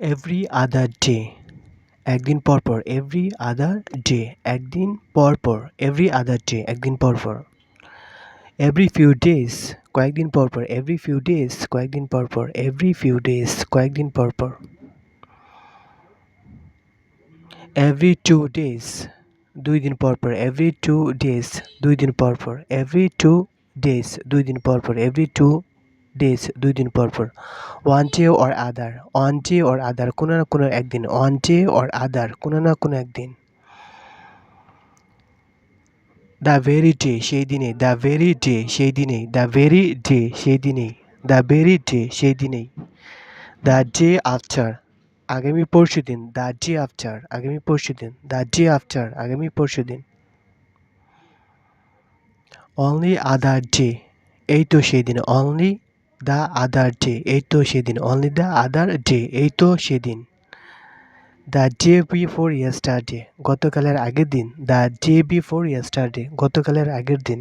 Every other day একদিন পর পর এভরি আদার ডে একদিন পর পর এভরি আদার ডে একদিন পর পর। এভরি ফিউ ডেজ কয়েকদিন পর পর এভরি ফিউ ডেজ কয়েকদিন পর পর এভরি ফিউ ডেজ কয়েকদিন পর পর। এভরি টু ডেজ দুই দিন পর পর এভরি টু ডেজ দুই দিন পর পর এভরি টু ডেজ দুই দিন পর পর এভরি টু ডেজ দুই দিন পর পর। One day or other one day or other কোনো না কোনো একদিন। ওয়ান ডে অর আদার কোনো না কোনো একদিন। দ্য ভেরি ডে সেই দিনে দ্য ভেরি ডে সেই দিনেই। দ্য ভেরি ডে সেই দিনেই। দ্য ভেরি ডে সেই দিনেই। দ্য ডে আফটার আগামী পরশু দিন। দ্য ডে আফটার আগামী পরশু দিন। দ্য ডে আফটার আগামী পরশু দিন। অনলি আদার ডে এই তো সেই দিন। অনলি দ্য আদার ডে এই তো সেদিন অনলি দ্য আদার ডে এই তো সেদিন। দ্য ডে বিফোর ইয়েস্টারডে গতকালের আগের দিন। দ্য ডে বিফোর ইয়েস্টারডে গতকালের আগের দিন।